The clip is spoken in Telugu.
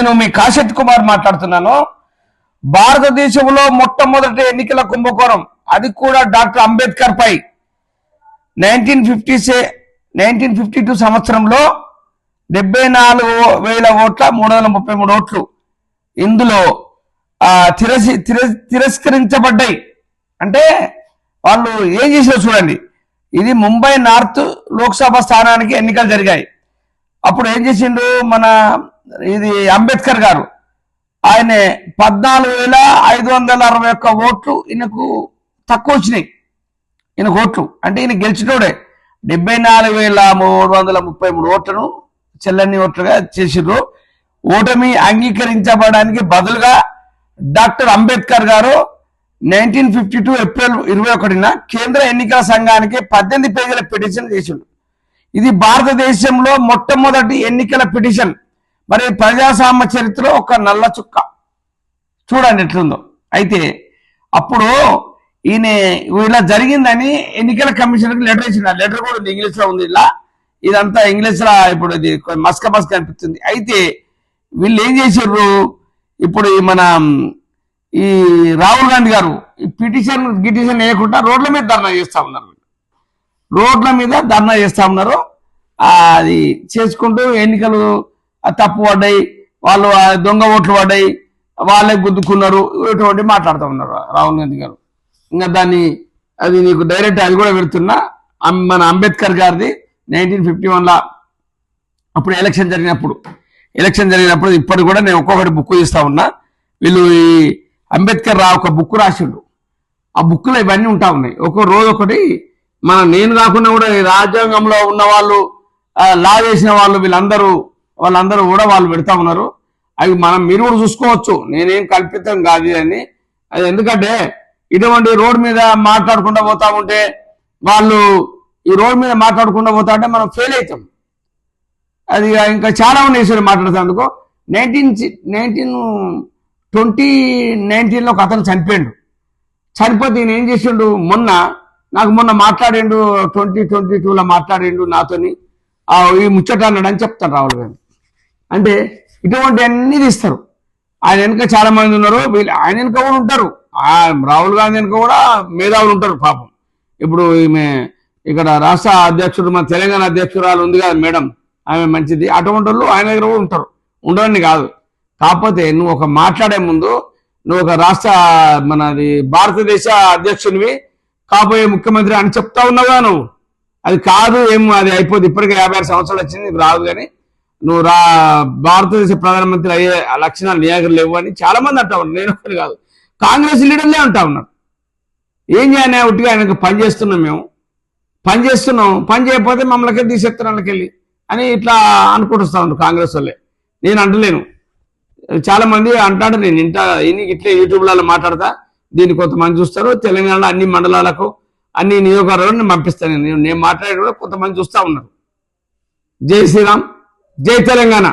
నేను మీ కాశెట్ కుమార్ మాట్లాడుతున్నాను. భారతదేశంలో మొట్టమొదటి ఎన్నికల కుంభకోణం అది కూడా డాక్టర్ అంబేద్కర్ పై. Nineteen fifty nineteen fifty two సంవత్సరంలో డెబ్బై నాలుగు వేల ఓట్ల మూడు వందల ముప్పై మూడు ఓట్లు ఇందులో తిరసి తిర- తిరస్కరించబడ్డాయి. అంటే వాళ్ళు ఏం చేసారో చూడండి. ఇది ముంబై నార్త్ లోక్సభ స్థానానికి ఎన్నికలు జరిగాయి. అప్పుడు ఏం చేసిండు మన ఇది అంబేద్కర్ గారు. ఆయన పద్నాలుగు వేల ఐదు వందల అరవై ఒక్క ఓట్లు ఈయనకు తక్కువ వచ్చినాయి. ఈయన ఓట్లు. అంటే ఈయన గెలిచినోడే. డెబ్బై నాలుగు వేల మూడు వందల ముప్పై మూడు ఓట్లను చెల్లని ఓట్లుగా చేసిర్రు ఓటమి అంగీకరించబడడానికి బదులుగా డాక్టర్ అంబేద్కర్ గారు నైన్టీన్ ఫిఫ్టీ టూ ఏప్రిల్ ఇరవై ఒకటిన కేంద్ర ఎన్నికల సంఘానికి పద్దెనిమిది పేజీల పిటిషన్ చేసిండు. ఇది భారతదేశంలో మొట్టమొదటి ఎన్నికల పిటిషన్. మరి ప్రజాస్వామ్య చరిత్రలో ఒక నల్ల చుక్క. చూడండి ఎట్లుందో. అయితే అప్పుడు ఈయన ఇలా జరిగిందని ఎన్నికల కమిషన్కి లెటర్ ఇచ్చిన లెటర్ కూడా ఉంది ఇంగ్లీష్లో ఉంది ఇలా. ఇదంతా ఇంగ్లీష్లో ఇప్పుడు ఇది మస్క మస్క అనిపిస్తుంది. అయితే వీళ్ళు ఏం చేసారు ఇప్పుడు మన ఈ రాహుల్ గాంధీ గారు ఈ పిటిషన్ గిటిషన్ వేయకుండా రోడ్ల మీద ధర్నా చేస్తా ఉన్నారు రోడ్ల మీద ధర్నా చేస్తా ఉన్నారు. అది చేసుకుంటూ ఎన్నికలు తప్పు పడ్డాయి వాళ్ళు దొంగ ఓట్లు పడ్డాయి వాళ్ళే గుద్దుకున్నారు ఇటువంటి మాట్లాడుతూ ఉన్నారు రాహుల్ గాంధీ గారు. ఇంకా దాన్ని అది నీకు డైరెక్ట్ అది కూడా పెడుతున్నా మన అంబేద్కర్ గారిది నైన్టీన్ ఫిఫ్టీ వన్లో అప్పుడు ఎలక్షన్ జరిగినప్పుడు. ఎలక్షన్ జరిగినప్పుడు ఇప్పటికి కూడా నేను ఒక్కొక్కటి బుక్ తీస్తా ఉన్నా. వీళ్ళు ఈ అంబేద్కర్ రా ఒక బుక్ రాసిండు. ఆ బుక్లో ఇవన్నీ ఉంటా ఉన్నాయి. ఒక్కో రోజు ఒకటి మన నేను కాకుండా కూడా రాజ్యాంగంలో ఉన్న వాళ్ళు లా చేసిన వాళ్ళు వీళ్ళందరూ వాళ్ళందరూ కూడా వాళ్ళు పెడతా ఉన్నారు. అవి మనం మీరు కూడా చూసుకోవచ్చు. నేనేం కల్పితం కాదు అని అది ఎందుకంటే ఇటువంటి రోడ్ మీద మాట్లాడకుండా పోతా ఉంటే వాళ్ళు ఈ రోడ్ మీద మాట్లాడకుండా పోతా ఉంటే మనం ఫెయిల్ అవుతాం. అది ఇంకా చాలా ఉన్నాయి సార్ మాట్లాడుతున్నందుకు నైన్టీన్ నైన్టీన్ ట్వంటీ నైన్టీన్లో ఒక అతను చనిపోయిండు. చనిపోతే నేను ఏం చేసిండు? మొన్న నాకు మొన్న మాట్లాడిండు ట్వంటీ ట్వంటీ టూలో మాట్లాడిండు నాతోని. ఈ ముచ్చట అన్నాడు అని చెప్తాను రాహుల్ గాంధీ అంటే ఇటువంటి అన్ని తీస్తారు. ఆయన వెనుక చాలా మంది ఉన్నారు వీళ్ళు ఆయన వెనుక కూడా ఉంటారు. ఆ రాహుల్ గాంధీ వెనుక కూడా మేధావులు ఉంటారు పాపం. ఇప్పుడు ఈమె ఇక్కడ రాష్ట్ర అధ్యక్షుడు మన తెలంగాణ అధ్యక్షురాలు ఉంది కదా మేడం ఆమె మంచిది. అటువంటి వాళ్ళు ఆయన దగ్గర కూడా ఉంటారు. ఉండరని కాదు. కాకపోతే నువ్వు ఒక మాట్లాడే ముందు నువ్వు ఒక రాష్ట్ర మనది భారతదేశ అధ్యక్షునివి కాబోయే ముఖ్యమంత్రి అని చెప్తా ఉన్నావుగా నువ్వు. అది కాదు ఏం అది అయిపోతుంది ఇప్పటికే యాభై ఆరు సంవత్సరాలు వచ్చింది రాదు కానీ నువ్వు రా భారతదేశ ప్రధానమంత్రి అయ్యే లక్షణాలు నీ దగ్గర లేవు అని చాలా మంది అంటా ఉన్నారు. నేను ఒకటి కాదు. కాంగ్రెస్ లీడర్లే అంటా ఉన్నారు. ఏం చేయనే ఒట్టిగా ఆయనకు పని చేస్తున్నాం మేము. పని చేస్తున్నాం. పని చేయకపోతే మమ్మల్ని తీసేస్తున్నారు వెళ్ళి అని ఇట్లా అనుకుంటుస్తా ఉన్నారు కాంగ్రెస్ వాళ్ళే. నేను అంటలేను. చాలా మంది అంటాడు నేను ఇంట ఇన్ని ఇట్లే యూట్యూబ్లలో మాట్లాడతా. దీన్ని కొంతమంది చూస్తారు. తెలంగాణలో అన్ని మండలాలకు అన్ని నియోజకవర్గాలను పంపిస్తాను. నేను నేను మాట్లాడే కూడా కొంతమంది చూస్తా ఉన్నారు. జై శ్రీరామ్. జై తెలంగాణ.